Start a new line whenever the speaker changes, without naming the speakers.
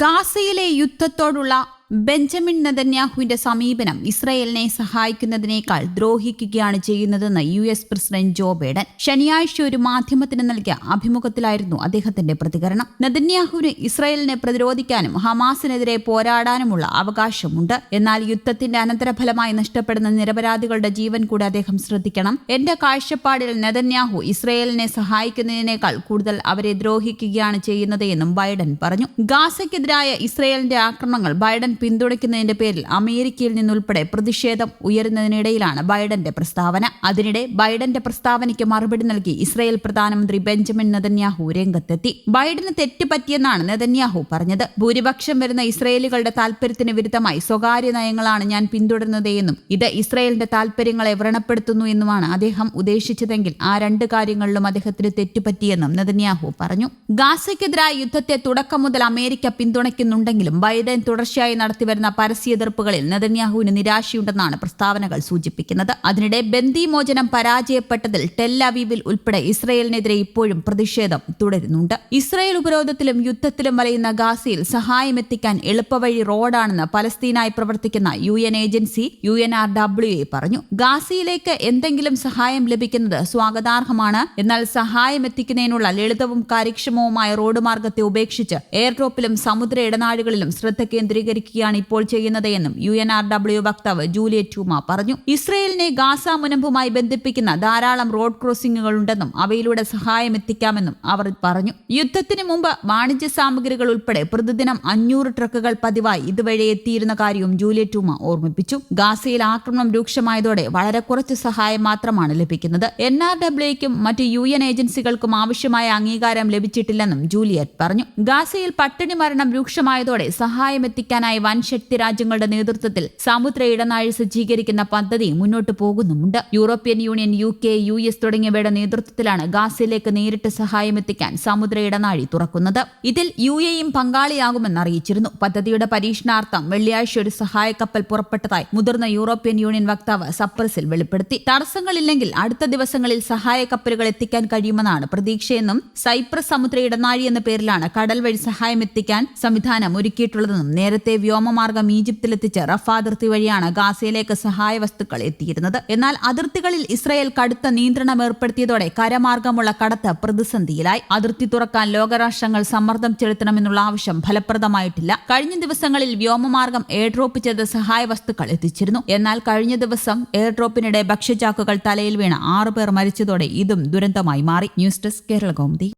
ഗാസയിലെ യുദ്ധത്തോടുള്ള ബെഞ്ചമിൻ നെതന്യാഹുവിന്റെ സമീപനം ഇസ്രയേലിനെ സഹായിക്കുന്നതിനേക്കാൾ ദ്രോഹിക്കുകയാണ് ചെയ്യുന്നതെന്ന് U S president Joe Biden ശനിയാഴ്ച ഒരു മാധ്യമത്തിന് നൽകിയ അഭിമുഖത്തിലായിരുന്നു അദ്ദേഹത്തിന്റെ പ്രതികരണം. നെതന്യാഹുവിന് ഇസ്രയേലിനെ പ്രതിരോധിക്കാനും ഹമാസിനെതിരെ പോരാടാനുമുള്ള അവകാശമുണ്ട്. എന്നാൽ യുദ്ധത്തിന്റെ അനന്തരഫലമായി നഷ്ടപ്പെടുന്ന നിരപരാധികളുടെ ജീവൻ കൂടെ അദ്ദേഹം ശ്രദ്ധിക്കണം. എന്റെ കാഴ്ചപ്പാടിൽ നെതന്യാഹു ഇസ്രയേലിനെ സഹായിക്കുന്നതിനേക്കാൾ കൂടുതൽ അവരെ ദ്രോഹിക്കുകയാണ് ചെയ്യുന്നത് എന്നും ബൈഡൻ പറഞ്ഞു. ഗാസയ്ക്കെതിരായ ഇസ്രയേലിന്റെ ആക്രമണങ്ങൾ ബൈഡൻ പിന്തുണയ്ക്കുന്നതിന്റെ പേരിൽ അമേരിക്കയിൽ നിന്നുൾപ്പെടെ പ്രതിഷേധം ഉയരുന്നതിനിടയിലാണ് ബൈഡന്റെ പ്രസ്താവന. അതിനിടെ ബൈഡന്റെ പ്രസ്താവനയ്ക്ക് മറുപടി നൽകി ഇസ്രായേൽ പ്രധാനമന്ത്രി ബെഞ്ചമിൻ നെതന്യാഹു രംഗത്തെത്തി. ബൈഡന് തെറ്റുപറ്റിയെന്നാണ് നെതന്യാഹു പറഞ്ഞത്. ഭൂരിപക്ഷം വരുന്ന ഇസ്രയേലുകളുടെ താൽപര്യത്തിന് വിരുദ്ധമായി സ്വകാര്യ നയങ്ങളാണ് ഞാൻ പിന്തുടരുന്നതെന്നും ഇത് ഇസ്രയേലിന്റെ താൽപര്യങ്ങളെ വ്രണപ്പെടുത്തുന്നു എന്നുമാണ് അദ്ദേഹം ഉദ്ദേശിച്ചതെങ്കിൽ ആ രണ്ട് കാര്യങ്ങളിലും അദ്ദേഹത്തിന് തെറ്റുപറ്റിയെന്നും നെതന്യാഹു പറഞ്ഞു. ഗാസയ്ക്കെതിരായ യുദ്ധത്തെ തുടക്കം മുതൽ അമേരിക്ക പിന്തുണയ്ക്കുന്നുണ്ടെങ്കിലും ബൈഡൻ തുടർച്ചയായി നടത്തിവരുന്ന പരസ്യ എതിർപ്പുകളിൽ നെതന്യാഹുവിന് നിരാശയുണ്ടെന്നാണ് പ്രസ്താവനകൾ സൂചിപ്പിക്കുന്നത്. അതിനിടെ ബന്ദിമോചനം പരാജയപ്പെട്ടതിൽ ടെല്ലാവീവിൽ ഉൾപ്പെടെ ഇസ്രയേലിനെതിരെ ഇപ്പോഴും പ്രതിഷേധം തുടരുന്നുണ്ട്. ഇസ്രയേൽ ഉപരോധത്തിലും യുദ്ധത്തിലും വലയുന്ന ഗാസയിൽ സഹായമെത്തിക്കാൻ എളുപ്പവഴി റോഡാണെന്ന് പലസ്തീനായി പ്രവർത്തിക്കുന്ന U N agency U N R W A പറഞ്ഞു. ഗാസയിലേക്ക് എന്തെങ്കിലും സഹായം ലഭിക്കുന്നത് സ്വാഗതാർഹമാണ്. എന്നാൽ സഹായം എത്തിക്കുന്നതിനുള്ള ലളിതവും കാര്യക്ഷമവുമായ റോഡ് മാർഗത്തെ ഉപേക്ഷിച്ച് എയർ ഡ്രോപ്പിലും സമുദ്ര ഇടനാഴികളിലും ശ്രദ്ധ കേന്ദ്രീകരിക്കുകയാണ് ഇപ്പോൾ ചെയ്യുന്നത് എന്നും യു എൻ ആർ ഡബ്ല്യു വക്താവ് ജൂലിയറ്റ് ടൂമ പറഞ്ഞു. ഇസ്രയേലിനെ ഗാസ മുനമ്പുമായി ബന്ധിപ്പിക്കുന്ന ധാരാളം റോഡ് ക്രോസിംഗുകൾ ഉണ്ടെന്നും അവയിലൂടെ സഹായം എത്തിക്കാമെന്നും അവർ പറഞ്ഞു. യുദ്ധത്തിന് മുമ്പ് വാണിജ്യ സാമഗ്രികൾ ഉൾപ്പെടെ പ്രതിദിനം അഞ്ഞൂറ് ട്രക്കുകൾ പതിവായി ഇതുവഴി എത്തിയിരുന്ന കാര്യവും ജൂലിയറ്റ് ടൂമ ഓർമ്മിപ്പിച്ചു. ഗാസയിൽ ആക്രമണം രൂക്ഷമായതോടെ വളരെ കുറച്ച് സഹായം മാത്രമാണ് ലഭിക്കുന്നത്. എൻ ആർ ഡബ്ല്യുക്കും മറ്റ് യു എൻ ഏജൻസികൾക്കും ആവശ്യമായ അംഗീകാരം ലഭിച്ചിട്ടില്ലെന്നും ജൂലിയറ്റ് പറഞ്ഞു. ഗാസയിൽ പട്ടിണി മരണം രൂക്ഷമായതോടെ സഹായം എത്തിക്കാനായി വൻ ശക്തി രാജ്യങ്ങളുടെ നേതൃത്വത്തിൽ സമുദ്ര ഇടനാഴി സജ്ജീകരിക്കുന്ന പദ്ധതി മുന്നോട്ട് പോകുന്നുമുണ്ട്. European Union U K U S തുടങ്ങിയവയുടെ നേതൃത്വത്തിലാണ് ഗാസയിലേക്ക് നേരിട്ട് സഹായം എത്തിക്കാൻ സമുദ്ര ഇടനാഴി തുറക്കുന്നത്. ഇതിൽ യു എയും പങ്കാളിയാകുമെന്ന് അറിയിച്ചിരുന്നു. പദ്ധതിയുടെ പരീക്ഷണാർത്ഥം വെള്ളിയാഴ്ച ഒരു സഹായ കപ്പൽ പുറപ്പെട്ടതായി മുതിർന്ന യൂറോപ്യൻ യൂണിയൻ വക്താവ് സപ്രസിൽ വെളിപ്പെടുത്തി. തടസ്സങ്ങളില്ലെങ്കിൽ അടുത്ത ദിവസങ്ങളിൽ സഹായ കപ്പലുകൾ എത്തിക്കാൻ കഴിയുമെന്നാണ് പ്രതീക്ഷയെന്നും സൈപ്രസ് സമുദ്ര ഇടനാഴി എന്ന പേരിലാണ് കടൽ വഴി സഹായം എത്തിക്കാൻ സംവിധാനം ഒരുക്കിയിട്ടുള്ളതെന്നും നേരത്തെ വ്യോമമാർഗം ഈജിപ്തിലെത്തിച്ച് റഫ അതിർത്തി വഴിയാണ് ഗാസയിലേക്ക് സഹായ വസ്തുക്കൾ എത്തിയിരുന്നത്. എന്നാൽ അതിർത്തികളിൽ ഇസ്രയേൽ കടുത്ത നിയന്ത്രണം ഏർപ്പെടുത്തിയതോടെ കരമാർഗമുള്ള കടത്ത് പ്രതിസന്ധിയിലായി. അതിർത്തി തുറക്കാൻ ലോകരാഷ്ട്രങ്ങൾ സമ്മർദ്ദം ചെലുത്തണമെന്നുള്ള ആവശ്യം ഫലപ്രദമായിട്ടില്ല. കഴിഞ്ഞ ദിവസങ്ങളിൽ വ്യോമമാർഗം എയർ ഡ്രോപ്പ് ചെയ്ത സഹായ വസ്തുക്കൾ എത്തിച്ചിരുന്നു. എന്നാൽ കഴിഞ്ഞ ദിവസം എയർ ഡ്രോപ്പിനിടെ ഭക്ഷ്യചാക്കുകൾ തലയിൽ വീണ് ആറുപേർ മരിച്ചതോടെ ഇതും ദുരന്തമായി മാറി. News desk Kerala Kaumudi.